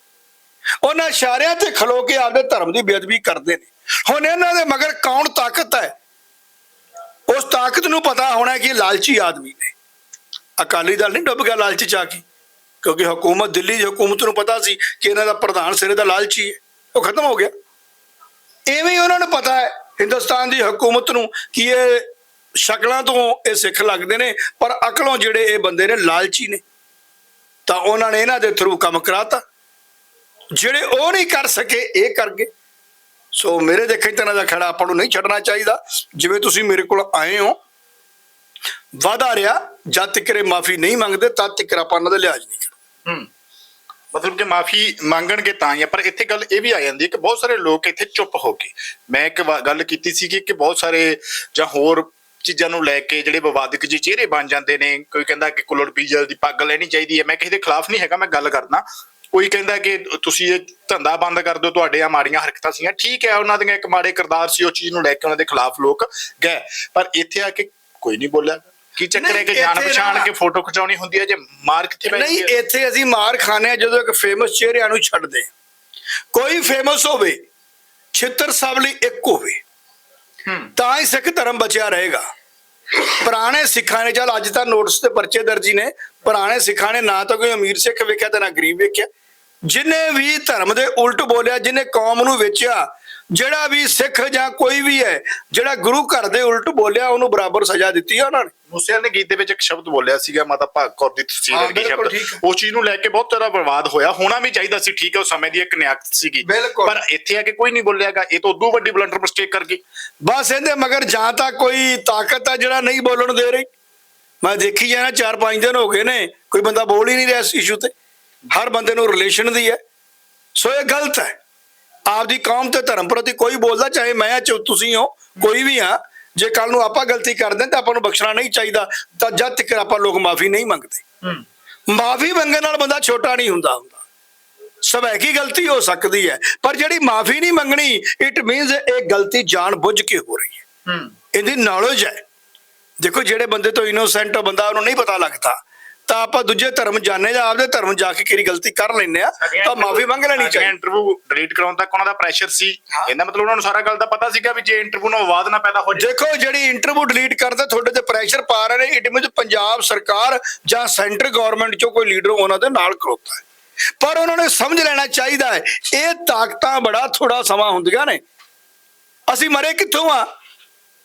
Speaker 3: ਉਹਨਾਂ ਇਸ਼ਾਰਿਆਂ ਤੇ ਖਲੋ ਕੇ ਆਪਦੇ ਧਰਮ ਦੀ ਬੇਅਦਬੀ ਕਰਦੇ ਨੇ। ਹੁਣ ਇਹਨਾਂ ਦੇ ਮਗਰ ਕੌਣ ਤਾਕਤ ਹੈ? ਉਸ ਤਾਕਤ ਨੂੰ ਪਤਾ ਹੋਣਾ ਕਿ ਲਾਲਚੀ ਆਦਮੀ ਨੇ। ਅਕਾਲੀ ਦਲ ਨਹੀਂ ਡੁੱਬ ਗਿਆ ਲਾਲਚੀ ਚ ਆ ਕੇ, ਕਿਉਂਕਿ ਹਕੂਮਤ ਦਿੱਲੀ ਦੀ ਹਕੂਮਤ ਨੂੰ ਪਤਾ ਸੀ ਕਿ ਇਹਨਾਂ ਦਾ ਪ੍ਰਧਾਨ ਸਿਰੇ ਦਾ ਲਾਲਚੀ ਹੈ। ਉਹ ਖਤਮ ਹੋ ਗਿਆ। ਐਵੇਂ ਉਹਨਾਂ ਨੂੰ ਪਤਾ ਹੈ, ਹਿੰਦੁਸਤਾਨ ਦੀ ਹਕੂਮਤ ਨੂੰ ਕਿ ਇਹ ਸ਼ਕਲਾਂ ਤੋਂ ਇਹ ਸਿੱਖ ਲੱਗਦੇ ਨੇ, ਪਰ ਅਕਲੋਂ ਜਿਹੜੇ ਇਹ ਬੰਦੇ ਨੇ ਲਾਲਚੀ ਨੇ। ਤਾਂ ਉਹਨਾਂ ਨੇ ਇਹਨਾਂ ਦੇ ਥਰੂ ਕੰਮ ਕਰਾਤਾ। ਜਿਹੜੇ ਉਹ ਨਹੀਂ ਕਰ ਸਕੇ ਇਹ ਕਰ ਗਏ। ਸੋ ਮੇਰੇ ਦੇਖਣ ਤੇ ਦਾ ਖੜਾ ਆਪਾਂ ਨੂੰ ਨਹੀਂ ਛੱਡਣਾ ਚਾਹੀਦਾ। ਜਿਵੇਂ ਤੁਸੀਂ ਮੇਰੇ ਕੋਲ ਆਏ ਹੋ ਵਾਦਾ ਰਿਹਾ ਜਦ ਤੱਕ ਇਹ ਮਾਫੀ ਨਹੀਂ ਮੰਗਦੇ ਤਦ ਤੱਕ ਆਪਾਂ ਉਹਨਾਂ ਦਾ ਲਿਹਾਜ਼ ਨਹੀਂ ਕਰਦੇ
Speaker 1: ਹੂੰ। ਮਤਲਬ ਕਿ ਮਾਫੀ ਮੰਗਣਗੇ ਤਾਂ ਹੀ ਆ, ਪਰ ਇੱਥੇ ਗੱਲ ਇਹ ਵੀ ਆ ਜਾਂਦੀ ਹੈ ਕਿ ਬਹੁਤ ਸਾਰੇ ਲੋਕ ਇੱਥੇ ਚੁੱਪ ਹੋ ਗਏ ਮੈਂ ਇੱਕ ਵਾ- ਗੱਲ ਕੀਤੀ ਸੀ ਕਿ ਬਹੁਤ ਸਾਰੇ ਜਾਂ ਹੋਰ ਚੀਜ਼ਾਂ ਨੂੰ ਲੈ ਕੇ ਜਿਹੜੇ ਵਿਵਾਦਕ ਜੀ ਚਿਹਰੇ ਬਣ ਜਾਂਦੇ ਨੇ ਕੋਈ ਕਹਿੰਦਾ ਕਿ ਕੁਲੜ ਪੀਜਲ ਦੀ ਪੱਗ ਲੈਣੀ ਚਾਹੀਦੀ ਹੈ ਮੈਂ ਕਿਸੇ ਦੇ ਖਿਲਾਫ ਨਹੀਂ ਹੈਗਾ ਮੈਂ ਗੱਲ ਕਰਨਾ ਕੋਈ ਕਹਿੰਦਾ ਕਿ ਤੁਸੀਂ ਇਹ ਧੰਦਾ ਬੰਦ ਕਰ ਦਿਓ ਤੁਹਾਡੇ ਆ ਮਾੜੀਆਂ ਹਰਕਤਾਂ ਸੀਗੀਆਂ। ਠੀਕ ਹੈ ਉਹਨਾਂ ਦੀਆਂ ਇੱਕ ਮਾੜੇ ਕਿਰਦਾਰ ਸੀ ਉਹ ਚੀਜ਼ ਨੂੰ ਲੈ ਕੇ ਉਹਨਾਂ ਦੇ ਖਿਲਾਫ ਲੋਕ ਗਏ। ਪਰ ਇੱਥੇ ਆ ਕੇ ਕੋਈ ਨਹੀਂ ਬੋਲਿਆ। ਕੀ ਚੱਕਰ ਹੈ ਕਿ
Speaker 3: ਨਹੀਂ,
Speaker 1: ਜਾਣ ਪਛਾਣ ਕੇ ਫੋਟੋ ਖਿਚਾਉਣੀ ਹੁੰਦੀ ਹੈ ਜੇ ਮਾਰ ਕਿੱਥੇ
Speaker 3: ਨਹੀਂ
Speaker 1: ਪੈਂਦੀ ਹੈ?
Speaker 3: ਇੱਥੇ ਅਸੀਂ ਮਾਰ ਖਾਣੇ ਜਦੋਂ ਇੱਕ ਫੇਮਸ ਚਿਹਰਿਆਂ ਨੂੰ ਛੱਡਦੇ ਕੋਈ ਫੇਮਸ ਹੋਵੇ ਛਿੱਤਰ ਸਭ ਲਈ ਇੱਕ ਹੋਵੇ। ਤਾਂ ਹੀ ਸਿੱਖ ਧਰਮ ਬਚਿਆ ਰਹੇਗਾ। ਪੁਰਾਣੇ ਸਿੱਖਾਂ ਨੇ, ਚੱਲ ਅੱਜ ਤਾਂ ਨੋਟਿਸ ਤੇ ਪਰਚੇ ਦਰਜੀ ਨੇ। ਪੁਰਾਣੇ ਸਿੱਖਾਂ ਨੇ ਨਾ ਤਾਂ ਕੋਈ ਅਮੀਰ ਸਿੱਖ ਵੇਖਿਆ ਤੇ ਨਾ ਗਰੀਬ ਵੇਖਿਆ। ਜਿਨੇ ਵੀ ਧਰਮ ਦੇ ਉਲਟ ਬੋਲਿਆ, ਜਿਨੇ ਕੌਮ ਨੂੰ ਵੇਚਿਆ ਜਿਹੜਾ ਵੀ ਸਿੱਖ ਜਾਂ ਕੋਈ ਵੀ ਹੈ ਜਿਹੜਾ ਗੁਰੂ ਘਰ ਦੇ ਉਲਟ ਬੋਲਿਆ ਉਹਨੂੰ ਬਰਾਬਰ ਸਜ਼ਾ ਦਿੱਤੀ ਆ ਉਹਨਾਂ ਨੇ।
Speaker 1: ਮੂਸੇਵਾਲ ਨੇ ਗੀਤ ਦੇ ਵਿੱਚ ਇੱਕ ਸ਼ਬਦ ਬੋਲਿਆ ਸੀਗਾ ਮਾਤਾ ਭਾਗ ਕੌਰ ਦੀ ਤਸਵੀਰ
Speaker 3: ਹਾਂ,
Speaker 1: ਵਰਗੀ
Speaker 3: ਬਿਲਕੁਲ
Speaker 1: ਸ਼ਬਦ।
Speaker 3: ਠੀਕ। ਹੈ।
Speaker 1: ਉਸ ਚੀਜ਼ ਨੂੰ ਲੈ ਕੇ ਬਹੁਤ ਜ਼ਿਆਦਾ ਵਿਵਾਦ ਹੋਇਆ। ਹੋਣਾ ਵੀ ਚਾਹੀਦਾ ਸੀ ਠੀਕ ਹੈ ਉਹ ਸਮੇਂ ਦੀ ਇੱਕ ਨਿਆਕਤ ਸੀਗੀ।
Speaker 3: ਬਿਲਕੁਲ।
Speaker 1: ਪਰ ਇੱਥੇ ਆ ਕੇ ਕੋਈ ਨਹੀਂ ਬੋਲਿਆਗਾ ਇਹ ਤਾਂ ਉਦੋਂ ਵੱਡੀ ਬਲੰਡਰ ਮਿਸਟੇਕ ਕਰ ਗਈ।
Speaker 3: ਬਸ ਇਹਦੇ ਮਗਰ ਜਾਂ ਤਾਂ ਕੋਈ ਤਾਕਤ ਆ ਜਿਹੜਾ ਨਹੀਂ ਬੋਲਣ ਦੇ ਰਹੀ। ਮੈਂ ਦੇਖੀ ਜਾਣਾ ਚਾਰ ਪੰਜ ਦਿਨ ਹੋ ਗਏ ਨੇ ਕੋਈ ਬੰਦਾ ਬੋਲ ਹੀ ਨਹੀਂ ਰਿਹਾ ਇਸ ਇਸ਼ੂ ਤੇ। ਹਰ ਬੰਦੇ ਨੂੰ ਰਿਲੇਸ਼ਨ ਦੀ ਹੈ। ਸੋ ਇਹ ਗਲਤ ਹੈ। ਆਪਦੀ ਕੌਮ ਤੇ ਧਰਮ ਪ੍ਰਤੀ ਕੋਈ ਬੋਲਦਾ ਚਾਹੇ ਮੈਂ ਚਾਹੇ ਤੁਸੀਂ ਹੋ ਕੋਈ ਵੀ ਆ ਜੇ ਕੱਲ ਨੂੰ ਆਪਾਂ ਗਲਤੀ ਕਰਦੇ ਤਾਂ ਆਪਾਂ ਨੂੰ ਬਖਸ਼ਣਾ ਨਹੀਂ ਚਾਹੀਦਾ ਤਾਂ ਜਦ ਤੱਕ ਆਪਾਂ ਲੋਕ ਮਾਫੀ ਨਹੀਂ ਮੰਗਦੇ। ਮਾਫੀ ਮੰਗਣ ਨਾਲ ਬੰਦਾ ਛੋਟਾ ਨਹੀਂ ਹੁੰਦਾ ਹੁੰਦਾ। ਸਭ ਕੀ ਗਲਤੀ ਹੋ ਸਕਦੀ ਹੈ ਪਰ ਜਿਹੜੀ ਮਾਫੀ ਨਹੀਂ ਮੰਗਣੀ ਇਟ ਮੀਨਸ ਇਹ ਗਲਤੀ ਜਾਣ ਬੁੱਝ ਕੇ ਹੋ ਰਹੀ ਹੂੰ। ਇਹਦੀ ਨੌਲੇਜ ਹੈ। ਦੇਖੋ ਜਿਹੜੇ ਬੰਦੇ ਤੋਂ ਇਨੋਸੈਂਟ ਬੰਦਾ ਉਹਨੂੰ ਨਹੀਂ ਪਤਾ ਲੱਗਦਾ। ਤਾਂ ਆਪਾਂ ਦੂਜੇ ਧਰਮ ਜਾਣੇ ਜਾਂ ਆਪਦੇ ਧਰਮ ਜਾ ਕੇ ਕਿਹੜੀ ਗਲਤੀ ਕਰ ਲੈਨੇ ਆ ਤਾਂ ਮਾਫੀ ਮੰਗ ਲੈਣੀ ਚਾਹੀਦੀ।
Speaker 1: ਇੰਟਰਵਿਊ ਡਿਲੀਟ ਕਰਾਉਣ ਤੱਕ ਉਹਨਾਂ ਦਾ ਪ੍ਰੈਸ਼ਰ ਸੀ। ਇਹਦਾ ਮਤਲਬ ਉਹਨਾਂ ਨੂੰ ਸਾਰਾ ਗੱਲ ਦਾ ਪਤਾ ਸੀਗਾ ਵੀ ਜੇ ਇੰਟਰਵਿਊ ਨਾਲ ਵਿਵਾਦ ਨਾ ਪੈਦਾ ਹੋ ਜਾਏ।
Speaker 3: ਦੇਖੋ ਜਿਹੜੀ ਇੰਟਰਵਿਊ ਡਿਲੀਟ ਕਰਦੇ ਤੁਹਾਡੇ ਤੇ ਪ੍ਰੈਸ਼ਰ ਪਾ ਰਹੇ ਨੇ ਇਟ ਮੀਨਸ ਪੰਜਾਬ ਸਰਕਾਰ ਜਾਂ ਸੈਂਟਰ ਗਵਰਨਮੈਂਟ ਚੋਂ ਕੋਈ ਲੀਡਰ ਉਹਨਾਂ ਦੇ ਨਾਲ ਖਲੋਤਾ ਹੈ। ਪਰ ਉਹਨਾਂ ਨੇ ਸਮਝ ਲੈਣਾ ਚਾਹੀਦਾ ਹੈ ਇਹ ਤਾਕਤਾਂ ਬੜਾ ਥੋੜਾ ਸਮਾਂ ਹੁੰਦੀਆਂ ਨੇ। ਅਸੀਂ ਮਰੇ ਕਿੱਥੋਂ ਆ?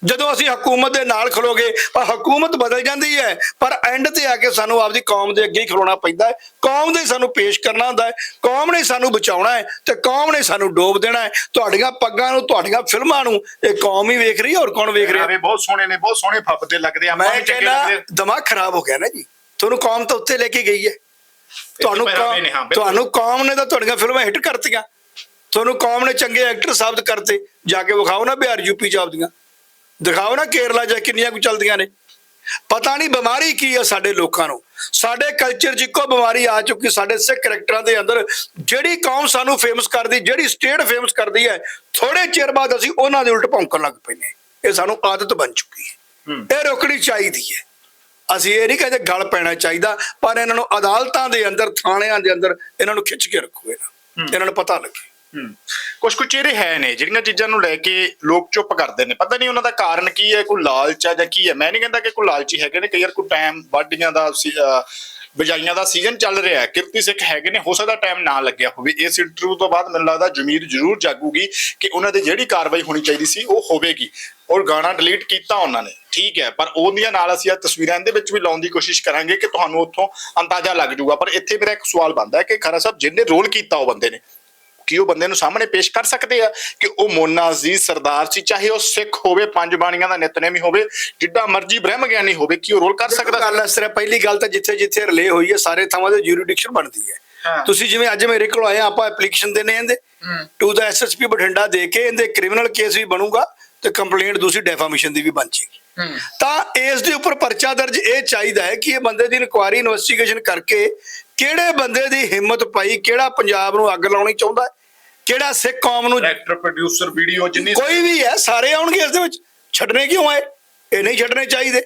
Speaker 3: ਜਦੋਂ ਅਸੀਂ ਹਕੂਮਤ ਦੇ ਨਾਲ ਖਲੋਗੇ ਪਰ ਹਕੂਮਤ ਬਦਲ ਜਾਂਦੀ ਹੈ। ਪਰ ਐਂਡ ਤੇ ਆ ਕੇ ਸਾਨੂੰ ਆਪਦੀ ਕੌਮ ਦੇ ਅੱਗੇ ਹੀ ਖਲੋਣਾ ਪੈਂਦਾ ਹੈ। ਕੌਮ ਦੇ ਸਾਨੂੰ ਪੇਸ਼ ਕਰਨਾ ਹੁੰਦਾ ਹੈ। ਕੌਮ ਨੇ ਸਾਨੂੰ ਬਚਾਉਣਾ ਹੈ ਤੇ ਕੌਮ ਨੇ ਸਾਨੂੰ ਡੋਬ ਦੇਣਾ ਹੈ। ਤੁਹਾਡੀਆਂ ਪੱਗਾਂ ਨੂੰ ਤੁਹਾਡੀਆਂ ਫਿਲਮਾਂ ਨੂੰ ਇਹ ਕੌਮ ਹੀ ਵੇਖ ਰਹੀ ਹੈ ਹੋਰ ਕੌਣ ਵੇਖ ਰਿਹਾ?
Speaker 1: ਰਾਵੇ ਬਹੁਤ ਸੋਹਣੇ ਨੇ ਬਹੁਤ ਸੋਹਣੇ ਫੱਬਦੇ ਲੱਗਦੇ ਆ।
Speaker 3: ਮੈਂ ਕਹਿੰਦਾ ਦਿਮਾਗ ਖਰਾਬ ਹੋ ਗਿਆ ਨਾ ਜੀ। ਤੁਹਾਨੂੰ ਕੌਮ ਤਾਂ ਉੱਤੇ ਲੈ ਕੇ ਗਈ ਹੈ। ਤੁਹਾਨੂੰ
Speaker 1: ਹਾਂ।
Speaker 3: ਤੁਹਾਨੂੰ ਕੌਮ ਨੇ ਤਾਂ ਤੁਹਾਡੀਆਂ ਫਿਲਮਾਂ ਹਿੱਟ ਕਰਤੀਆਂ। ਤੁਹਾਨੂੰ ਕੌਮ ਨੇ ਚੰਗੇ ਐਕਟਰ ਸਾਬਤ ਕਰਤੇ। ਜਾ ਕੇ ਵਿਖਾਓ ਨਾ ਬਿਹਾਰ ਯੂਪੀ ਚ ਆਪਦੀਆਂ। ਦਿਖਾਓ ਨਾ ਕੇਰਲਾ ਜਾਂ ਕਿੰਨੀਆਂ ਕੁ ਚੱਲਦੀਆਂ ਨੇ। ਪਤਾ ਨਹੀਂ ਬਿਮਾਰੀ ਕੀ ਹੈ ਸਾਡੇ ਲੋਕਾਂ ਨੂੰ। ਸਾਡੇ ਕਲਚਰ 'ਚ ਇੱਕੋ ਬਿਮਾਰੀ ਆ ਚੁੱਕੀ ਸਾਡੇ ਸਿੱਖ ਕਰੈਕਟਰਾਂ ਦੇ ਅੰਦਰ ਜਿਹੜੀ ਕੌਮ ਸਾਨੂੰ ਫੇਮਸ ਕਰਦੀ ਜਿਹੜੀ ਸਟੇਟ ਫੇਮਸ ਕਰਦੀ ਹੈ ਥੋੜੇ ਚਿਰ ਬਾਅਦ ਅਸੀਂ ਉਹਨਾਂ ਦੇ ਉਲਟ ਭੌਂਕਣ ਲੱਗ ਪੈਨੇ ਇਹ ਸਾਨੂੰ ਆਦਤ ਬਣ ਚੁੱਕੀ ਹੈ। ਇਹ ਰੋਕਣੀ ਚਾਹੀਦੀ ਹੈ। ਅਸੀਂ ਇਹ ਨਹੀਂ ਕਹਿੰਦੇ ਗਲ ਪੈਣਾ ਚਾਹੀਦਾ ਪਰ ਇਹਨਾਂ ਨੂੰ ਅਦਾਲਤਾਂ ਦੇ ਅੰਦਰ ਥਾਣਿਆਂ ਦੇ ਅੰਦਰ ਇਹਨਾਂ ਨੂੰ ਖਿੱਚ ਕੇ ਰੱਖੋ ਇਹਨਾਂ ਨੂੰ ਪਤਾ ਲੱਗੇ।
Speaker 1: ਕੁਝ ਕੁ ਚਿਹਰੇ ਹੈ ਨੇ, ਜਿਹੜੀਆਂ ਚੀਜ਼ਾਂ ਨੂੰ ਲੈ ਕੇ ਲੋਕ ਚੁੱਪ ਕਰਦੇ ਨੇ। ਪਤਾ ਨਹੀਂ ਉਹਨਾਂ ਦਾ ਕਾਰਨ ਕੀ ਹੈ, ਕੋਈ ਲਾਲਚ ਹੈ ਜਾਂ ਕੀ ਹੈ। ਮੈਂ ਨਹੀਂ ਕਹਿੰਦਾ ਕਿ ਕੋਈ ਲਾਲਚੀ ਹੈਗੇ ਨੇ। ਕਈ ਵਾਰ ਕੋਈ ਟਾਈਮ ਵਾਢੀਆਂ ਦਾ ਸੀ- ਬਿਜਾਈਆਂ ਦਾ ਸੀਜ਼ਨ ਚੱਲ ਰਿਹਾ ਹੈ। ਕਿਰਤੀ ਸਿੱਖ ਹੈਗੇ ਨੇ, ਹੋ ਸਕਦਾ ਟਾਈਮ ਨਾ ਲੱਗਿਆ ਹੋਵੇ। ਇਸ ਇੰਟਰਵਿਊ ਤੋਂ ਬਾਅਦ ਮੈਨੂੰ ਲੱਗਦਾ ਜ਼ਮੀਰ ਜ਼ਰੂਰ ਜਾਗੂਗੀ ਕਿ ਉਹਨਾਂ ਤੇ ਜਿਹੜੀ ਕਾਰਵਾਈ ਹੋਣੀ ਚਾਹੀਦੀ ਸੀ, ਉਹ ਹੋਵੇਗੀ। ਔਰ ਗਾਣਾ ਡਿਲੀਟ ਕੀਤਾ ਉਹਨਾਂ ਨੇ। ਠੀਕ ਹੈ, ਪਰ ਉਹਦੀਆਂ ਨਾਲ ਅਸੀਂ ਇਹ ਤਸਵੀਰਾਂ ਦੇ ਵਿੱਚ ਵੀ ਲਾਉਣ ਦੀ ਕੋਸ਼ਿਸ਼ ਕਰਾਂਗੇ ਕਿ ਤੁਹਾਨੂੰ ਉੱਥੋਂ ਅੰਦਾਜ਼ਾ ਲੱਗ ਜਾਊਗਾ। ਪਰ ਇੱਥੇ ਮੇਰਾ ਇੱਕ ਸਵਾਲ ਬਣਦਾ ਹੈ ਕਿ ਖਰਾ ਸਾਹਿਬ, ਜਿਹਨੇ ਰੋਲ ਕੀਤਾ ਉਹ ਬੰਦੇ ਨੇ ਕਿ ਉਹ ਬੰਦੇ ਨੂੰ ਸਾਹਮਣੇ ਪੇਸ਼ ਕਰ ਸਕਦੇ ਆ ਕਿ ਉਹ ਮੋਨਾ ਅਜ਼ੀਜ਼ ਸਰਦਾਰ ਸੀ ਚਾਹੇ ਉਹ ਸਿੱਖ ਹੋਵੇ ਪੰਜ ਬਾਣੀਆਂ ਦਾ ਨਿਤਨੇਮੀ ਹੋਵੇ ਜਿੱਡਾ ਮਰਜ਼ੀ ਬ੍ਰਹਮ ਗਿਆਨੀ ਹੋਵੇ ਕਿ ਉਹ ਰੋਲ ਕਰ ਸਕਦਾ?
Speaker 3: ਗੱਲ ਇਸ ਤਰ੍ਹਾਂ ਪਹਿਲੀ ਗੱਲ ਤਾਂ ਜਿੱਥੇ ਜਿੱਥੇ ਰਿਲੇ ਹੋਈ ਹੈ ਸਾਰੇ ਥਾਵਾਂ ਤੇ ਜੂਰੀਡਿਕਸ਼ਨ ਬਣਦੀ ਹੈ। ਤੁਸੀਂ ਜਿਵੇਂ ਅੱਜ ਮੇਰੇ ਕੋਲ ਆਏ ਆ, ਆਪਾਂ ਐਪਲੀਕੇਸ਼ਨ ਦੇਣੇ ਇਹਦੇ। ਟੂ ਦਾ ਐਸਐਸਪੀ ਬਠਿੰਡਾ ਦੇ ਕੇ ਇਹਦੇ ਕ੍ਰਿਮੀਨਲ ਕੇਸ ਵੀ ਬਣੂਗਾ ਤੇ ਕੰਪਲੇਂਟ ਦੂਸਰੀ ਡੈਫਾਮੇਸ਼ਨ ਦੀ ਵੀ ਬਣ ਜਾਏਗੀ। ਤਾਂ ਇਸ ਦੇ ਉੱਪਰ ਪਰਚਾ ਦਰਜ ਇਹ ਚਾਹੀਦਾ ਹੈ ਕਿ ਇਹ ਬੰਦੇ ਦੀ ਇਨਕੁਆਇਰੀ ਇਨਵੈਸਟੀਗੇਸ਼ਨ ਕਰਕੇ ਕਿਹੜੇ ਬੰਦੇ ਦੀ ਹਿੰਮਤ ਪਾਈ ਕਿਹੜਾ ਪੰਜਾਬ ਨੂੰ ਅੱਗ ਲਾਉਣੀ ਚਾਹੁੰਦਾ ਕਿਹੜਾ ਸਿੱਖ ਕੌਮ ਨੂੰ
Speaker 1: ਡਾਇਰੈਕਟਰ ਪ੍ਰੋਡਿਊਸਰ ਵੀਡੀਓ ਜਿੰਨੀ
Speaker 3: ਕੋਈ ਵੀ ਹੈ ਸਾਰੇ ਆਉਣਗੇ ਇਸ ਦੇ ਵਿੱਚ। ਛੱਡਣੇ ਕਿਉਂ ਆਏ ਇਹ ਨਹੀਂ ਛੱਡਣੇ ਚਾਹੀਦੇ।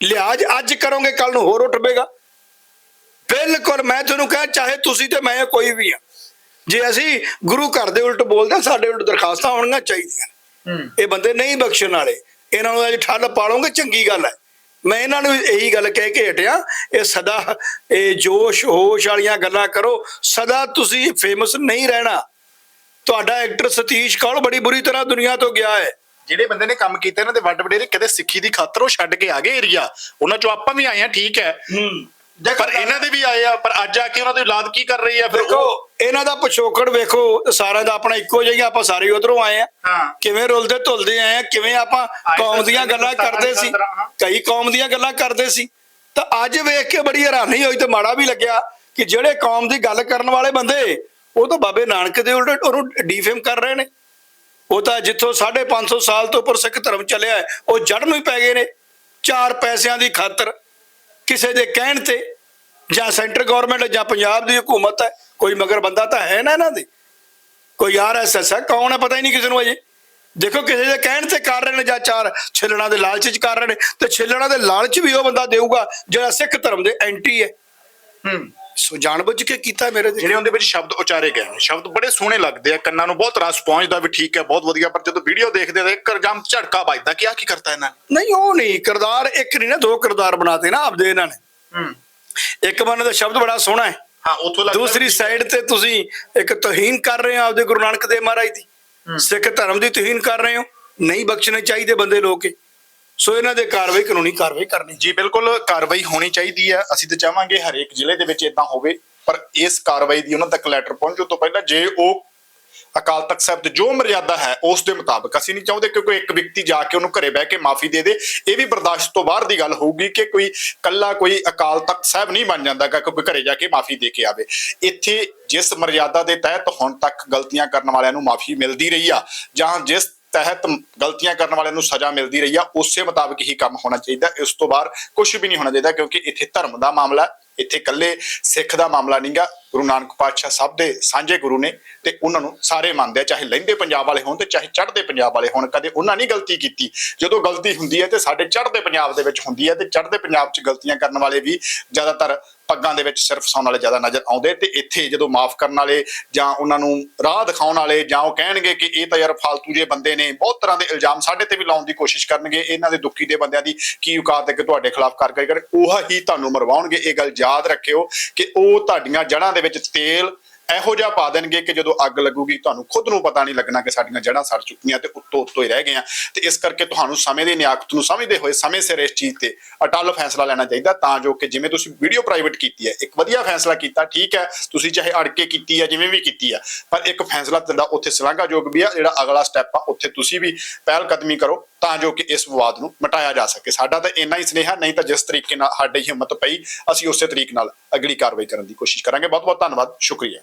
Speaker 3: ਲਿਹਾਜ਼ ਅੱਜ ਕਰੋਗੇ ਕੱਲ ਨੂੰ ਹੋਰ ਉੱਠਵੇਗਾ। ਬਿਲਕੁਲ ਮੈਂ ਤੁਹਾਨੂੰ ਕਹਾਂ ਚਾਹੇ ਤੁਸੀਂ ਤੇ ਮੈਂ ਕੋਈ ਵੀ ਆ ਜੇ ਅਸੀਂ ਗੁਰੂ ਘਰ ਦੇ ਉਲਟ ਬੋਲਦੇ ਸਾਡੇ ਉਲਟ ਦਰਖਾਸਤਾਂ ਆਉਣੀਆਂ ਚਾਹੀਦੀਆਂ। ਇਹ ਬੰਦੇ ਨਹੀਂ ਬਖਸ਼ਣ ਵਾਲੇ। ਇਹਨਾਂ ਨੂੰ ਅੱਜ ਠੱਲ ਪਾਲੋਗੇ ਚੰਗੀ ਗੱਲ ਹੈ। ਮੈਂ ਇਹਨਾਂ ਨੂੰ ਇਹੀ ਗੱਲ ਕਹਿ ਕੇ ਹਟਿਆ ਇਹ ਸਦਾ ਇਹ ਜੋਸ਼ ਹੋਸ਼ ਵਾਲੀਆਂ ਗੱਲਾਂ ਕਰੋ ਸਦਾ ਤੁਸੀਂ ਫੇਮਸ ਨਹੀਂ ਰਹਿਣਾ। ਤੁਹਾਡਾ ਐਕਟਰ ਸਤੀਸ਼ ਕੌਲ ਬੜੀ ਬੁਰੀ ਤਰ੍ਹਾਂ ਦੁਨੀਆ ਤੋਂ ਗਿਆ ਹੈ।
Speaker 1: ਜਿਹੜੇ ਬੰਦੇ ਨੇ ਕੰਮ ਕੀਤਾ ਇਹਨਾਂ ਦੇ ਵੱਡ ਵਡੇਰੇ ਕਦੇ ਸਿੱਖੀ ਦੀ ਖਾਤਰ ਉਹ ਛੱਡ ਕੇ ਆ ਗਏ ਏਰੀਆ ਉਹਨਾਂ ਚੋਂ ਆਪਾਂ ਵੀ ਆਏ ਆ ਠੀਕ ਹੈ। ਪਰ ਇਹਨਾਂ ਦੇ ਵੀ ਆਏ ਆ ਪਰ ਅੱਜ ਆ ਕੇ ਉਹਨਾਂ ਦੀ ਔਲਾਦ ਕੀ ਕਰ ਰਹੀ ਆ ਫਿਰ
Speaker 3: ਦੇਖੋ
Speaker 1: ਉਹ?
Speaker 3: ਇਹਨਾਂ ਦਾ ਪਿਛੋਕੜ ਵੇਖੋ ਸਾਰਿਆਂ ਦਾ ਆਪਣਾ ਇੱਕੋ ਜਿਹਾ ਹੀ ਆ, ਆਪਾਂ ਸਾਰੇ ਉਧਰੋਂ ਆਏ ਆ।
Speaker 1: ਹਾਂ।
Speaker 3: ਕਿਵੇਂ ਰੁਲਦੇ ਧੁਲਦੇ ਆਏ ਆ ਕਿਵੇਂ ਆਪਾਂ ਕੌਮ ਦੀਆਂ ਗੱਲਾਂ ਕਰਦੇ ਸੀ ਕਈ ਕੌਮ ਦੀਆਂ ਗੱਲਾਂ ਕਰਦੇ ਸੀ। ਤਾਂ ਅੱਜ ਵੇਖ ਕੇ ਬੜੀ ਹੈਰਾਨੀ ਹੋਈ ਤੇ ਮਾੜਾ ਵੀ ਲੱਗਿਆ ਕਿ ਜਿਹੜੇ ਕੌਮ ਦੀ ਗੱਲ ਕਰਨ ਵਾਲੇ ਬੰਦੇ ਉਹ ਤਾਂ ਬਾਬੇ ਨਾਨਕ ਦੇ ਉਲਟ ਉਹਨੂੰ ਡੀਫੇਮ ਕਰ ਰਹੇ ਨੇ। ਉਹ ਤਾਂ ਜਿੱਥੋਂ 550 ਸਾਲ ਤੋਂ ਉੱਪਰ ਸਿੱਖ ਧਰਮ ਚੱਲਿਆ ਹੈ, ਉਹ ਜੜ ਨੂੰ ਹੀ ਪੈ ਗਏ ਨੇ। ਚਾਰ ਪੈਸਿਆਂ ਦੀ ਖਾਤਰ ਕਿਸੇ ਦੇ ਕਹਿਣ ਤੇ ਜਾਂ ਸੈਂਟਰ ਗਵਰਨਮੈਂਟ ਜਾਂ ਪੰਜਾਬ ਦੀ ਹਕੂਮਤ ਹੈ, ਕੋਈ ਮਗਰ ਬੰਦਾ ਤਾਂ ਹੈ ਨਾ ਇਹਨਾਂ ਦੇ। ਕੋਈ ਯਾਰ ਆਰਐਸਐਸ ਹੈ, ਕੌਣ ਹੈ ਪਤਾ ਹੀ ਨਹੀਂ ਕਿਸੇ ਨੂੰ ਅਜੇ। ਦੇਖੋ ਕਿਸੇ ਦੇ ਕਹਿਣ ਤੇ ਕਰ ਰਹੇ ਨੇ ਜਾਂ ਚਾਰ ਛਿੱਲਣਾ ਦੇ ਲਾਲਚ ਚ ਕਰ ਰਹੇ ਨੇ, ਤੇ ਛਿੱਲਣਾ ਦੇ ਲਾਲਚ ਵੀ ਉਹ ਬੰਦਾ ਦੇਊਗਾ ਜਿਹੜਾ ਸਿੱਖ ਧਰਮ ਦੇ ਐਂਟੀ ਹੈ।
Speaker 1: ਹੂੰ।
Speaker 3: ਸੋ ਜਾਣਬੁੱਝ ਕੇ ਕੀਤਾ ਮੇਰੇ
Speaker 1: ਜਿਹੜੇ ਉਹਦੇ ਵਿੱਚ ਸ਼ਬਦ ਉਚਾਰੇ ਗਏ ਨੇ ਸ਼ਬਦ ਬੜੇ ਸੋਹਣੇ ਲੱਗਦੇ ਆ ਕੰਨਾਂ ਨੂੰ ਬਹੁਤ ਰਸ ਪਹੁੰਚਦਾ ਵੀ ਠੀਕ ਹੈ ਬਹੁਤ ਵਧੀਆ ਪਰ ਜਦੋਂ ਵੀਡੀਓ ਦੇਖਦੇ ਤਾਂ ਇੱਕ ਰਜਮ ਝਟਕਾ ਵੱਜਦਾ ਕਿ ਆ ਕੀ ਕਰਤਾ ਇਹਨਾਂ ਨੇ।
Speaker 3: ਨਹੀਂ ਉਹ ਨਹੀਂ ਕਿਰਦਾਰ ਇੱਕ ਨਹੀਂ ਨਾ ਦੋ ਕਿਰਦਾਰ ਬਣਾਤੇ ਨਾ ਆਪਦੇ ਇਹਨਾਂ ਨੇ।
Speaker 1: ਹੂੰ।
Speaker 3: ਇੱਕ ਬੰਦੇ ਦਾ ਸ਼ਬਦ ਬੜਾ ਸੋਹਣਾ ਹੈ।
Speaker 1: ਹਾਂ ਉੱਥੋਂ ਲੱਗਦਾ
Speaker 3: ਦੂਸਰੀ ਸਾਈਡ ਤੇ ਤੁਸੀਂ ਇੱਕ ਤੋਹੀਨ ਕਰ ਰਹੇ ਹੋ ਆਪਦੇ ਗੁਰੂ ਨਾਨਕ ਦੇਵ ਮਹਾਰਾਜ ਦੀ। ਸਿੱਖ ਧਰਮ ਦੀ ਤੋਹੀਨ ਕਰ ਰਹੇ ਹੋ। ਨਹੀਂ ਬਖਸ਼ਣੇ ਚਾਹੀਦੇ ਬੰਦੇ ਲੋਕ। ਸੋ ਇਹਨਾਂ ਦੇ ਕਾਰਵਾਈ, ਕਾਨੂੰਨੀ ਕਾਰਵਾਈ ਕਰਨੀ।
Speaker 1: ਜੀ, ਬਿਲਕੁਲ ਕਾਰਵਾਈ ਹੋਣੀ ਚਾਹੀਦੀ ਹੈ। ਅਸੀਂ ਤਾਂ ਚਾਹਾਂਗੇ ਹਰੇਕ ਜ਼ਿਲ੍ਹੇ ਦੇ ਵਿੱਚ ਇਦਾਂ ਹੋਵੇ, ਪਰ ਇਸ ਕਾਰਵਾਈ ਦੀ ਉਹਨਾਂ ਤੱਕ ਲੈਟਰ ਪਹੁੰਚੋ ਤੋਂ ਪਹਿਲਾਂ ਜੇ ਉਹ ਅਕਾਲ ਤਖਤ ਸਾਹਿਬ ਤੇ ਜੋ ਮਰਜ਼ਾਦਾ ਹੈ, ਉਸ ਦੇ ਮੁਤਾਬਕ ਅਸੀਂ ਨਹੀਂ ਚਾਹੁੰਦੇ ਕਿ ਕੋਈ ਇੱਕ ਵਿਅਕਤੀ ਜਾ ਕੇ ਉਹਨੂੰ ਘਰੇ ਬਹਿ ਕੇ ਮਾਫੀ ਦੇ ਦੇ। ਇਹ ਵੀ ਬਰਦਾਸ਼ਤ ਤੋਂ ਬਾਹਰ ਦੀ ਗੱਲ ਹੋਊਗੀ ਕਿ ਕੋਈ ਕੱਲਾ ਕੋਈ ਅਕਾਲ ਤਖਤ ਸਾਹਿਬ ਨਹੀਂ ਬਣ ਜਾਂਦਾ ਕਿ ਕੋਈ ਘਰੇ ਜਾ ਕੇ ਮਾਫੀ ਦੇ ਕੇ ਆਵੇ। ਇੱਥੇ ਜਿਸ ਮਰਜ਼ਾਦਾ ਦੇ ਤਹਿਤ ਹੁਣ ਤੱਕ ਗਲਤੀਆਂ ਕਰਨ ਵਾਲਿਆਂ ਨੂੰ ਮਾਫੀ ਮਿਲਦੀ ਰਹੀ ਆ, ਜਾਂ ਜਿਸ ਤਹਿਤ ਗਲਤੀਆਂ ਕਰਨ ਵਾਲਿਆਂ ਨੂੰ ਸਜ਼ਾ ਮਿਲਦੀ ਰਹੀ ਆ, ਉਸੇ ਮੁਤਾਬਕ ਹੀ ਕੰਮ ਹੋਣਾ ਚਾਹੀਦਾ। ਇਸ ਤੋਂ ਬਾਹਰ ਕੁਝ ਵੀ ਨਹੀਂ ਹੋਣਾ ਚਾਹੀਦਾ ਕਿਉਂਕਿ ਇੱਥੇ ਧਰਮ ਦਾ ਮਾਮਲਾ ਇੱਥੇ ਇਕੱਲੇ ਸਿੱਖ ਦਾ ਮਾਮਲਾ ਨਹੀਂਗਾ ਗੁਰੂ ਨਾਨਕ ਪਾਤਸ਼ਾਹ ਸਭ ਦੇ ਸਾਂਝੇ ਗੁਰੂ ਨੇ ਤੇ ਉਹਨਾਂ ਨੂੰ ਸਾਰੇ ਮੰਨਦੇ ਆ, ਚਾਹੇ ਲਹਿੰਦੇ ਪੰਜਾਬ ਵਾਲੇ ਹੋਣ ਤੇ ਚਾਹੇ ਚੜ੍ਹਦੇ ਪੰਜਾਬ ਵਾਲੇ ਹੋਣ, ਕਦੇ ਉਹਨਾਂ ਨਹੀਂ ਗਲਤੀ ਕੀਤੀ। ਜਦੋਂ ਗਲਤੀ ਹੁੰਦੀ ਹੈ ਤੇ ਸਾਡੇ ਚੜ੍ਹਦੇ ਪੰਜਾਬ ਦੇ ਵਿੱਚ ਹੁੰਦੀ ਹੈ ਤੇ ਚੜ੍ਹਦੇ ਪੰਜਾਬ 'ਚ ਗਲਤੀਆਂ ਕਰਨ ਵਾਲੇ ਵੀ ਜ਼ਿਆਦਾਤਰ ਪੱਗਾਂ ਦੇ ਵਿੱਚ ਸਿਰਫ ਫਸਾਉਣ ਵਾਲੇ ਜ਼ਿਆਦਾ ਨਜ਼ਰ ਆਉਂਦੇ ਤੇ ਇੱਥੇ ਜਦੋਂ ਮਾਫ ਕਰਨ ਵਾਲੇ ਜਾਂ ਉਹਨਾਂ ਨੂੰ ਰਾਹ ਦਿਖਾਉਣ ਵਾਲੇ ਜਾਂ ਉਹ ਕਹਿਣਗੇ ਕਿ ਇਹ ਤਾਂ ਯਾਰ ਫਾਲਤੂ ਜੇ ਬੰਦੇ ਨੇ, ਬਹੁਤ ਤਰ੍ਹਾਂ ਦੇ ਇਲਜ਼ਾਮ ਸਾਡੇ ਤੇ ਵੀ ਲਾਉਣ ਦੀ ਕੋਸ਼ਿਸ਼ ਕਰਨਗੇ, ਇਹਨਾਂ ਦੇ ਦੁੱਖੀ ਦੇ ਬੰਦਿਆਂ ਦੀ ਕੀ ਔਕਾਤ ਹੈ ਕਿ ਤੁਹਾਡੇ ਖਿਲਾਫ ਕਾਰਵਾਈ ਕਰਨ ਉਹ ਹੀ ਤੁਹਾਨੂੰ ਮਰਵਾਉਣਗੇ। ਇਹ ਗੱਲ ਯਾਦ ਰੱਖਿਓ ਕਿ ਉਹ ਤੁਹਾਡੀਆਂ ਜੜ੍ਹਾਂ ਦੇ ਵਿੱਚ ਤੇਲ ਇਹੋ ਜਿਹਾ ਪਾ ਦੇਣਗੇ ਕਿ ਜਦੋਂ ਅੱਗ ਲੱਗੂਗੀ, ਤੁਹਾਨੂੰ ਖੁਦ ਨੂੰ ਪਤਾ ਨਹੀਂ ਲੱਗਣਾ ਕਿ ਸਾਡੀਆਂ ਜੜ੍ਹਾਂ ਸੜ ਚੁੱਕੀਆਂ ਤੇ ਉੱਤੋਂ ਉੱਤੋਂ ਹੀ ਰਹਿ ਗਈਆਂ। ਤੇ ਇਸ ਕਰਕੇ ਤੁਹਾਨੂੰ ਸਮੇਂ ਦੀ ਨਿਆਕਤ ਨੂੰ ਸਮਝਦੇ ਹੋਏ ਸਮੇਂ ਸਿਰ ਇਸ ਚੀਜ਼ ਤੇ ਅਟਲ ਫੈਸਲਾ ਲੈਣਾ ਚਾਹੀਦਾ ਤਾਂ ਜੋ ਕਿ ਜਿਵੇਂ ਤੁਸੀਂ ਵੀਡੀਓ ਪ੍ਰਾਈਵੇਟ ਕੀਤੀ ਹੈ, ਇੱਕ ਵਧੀਆ ਫੈਸਲਾ ਕੀਤਾ, ਠੀਕ ਹੈ, ਤੁਸੀਂ ਚਾਹੇ ਅੜ ਕੇ ਕੀਤੀ ਹੈ, ਜਿਵੇਂ ਵੀ ਕੀਤੀ ਹੈ, ਪਰ ਇੱਕ ਫੈਸਲਾ ਤੁਹਾਡਾ ਉੱਥੇ ਸ਼ਲਾਘਾਯੋਗ ਵੀ ਆ, ਜਿਹੜਾ ਅਗਲਾ ਸਟੈਪ ਆ, ਉੱਥੇ ਤੁਸੀਂ ਵੀ ਪਹਿਲ ਕਦਮੀ ਕਰੋ ਤਾਂ ਜੋ ਕਿ ਇਸ ਵਿਵਾਦ ਨੂੰ ਮਿਟਾਇਆ ਜਾ ਸਕੇ। ਸਾਡਾ ਤਾਂ ਇੰਨਾ ਹੀ ਸਨੇਹਾ, ਨਹੀਂ ਤਾਂ ਜਿਸ ਤਰੀਕੇ ਨਾਲ ਸਾਡੀ ਹਿੰਮਤ ਪਈ, ਅਸੀਂ ਉਸੇ ਤਰੀਕੇ ਨਾਲ ਅਗਲੀ ਕਾਰਵਾਈ ਕਰਨ ਦੀ ਕੋਸ਼ਿਸ਼ ਕਰਾਂਗੇ। ਬਹੁਤ ਬਹੁਤ ਧੰਨਵਾਦ, ਸ਼ੁਕਰੀਆ।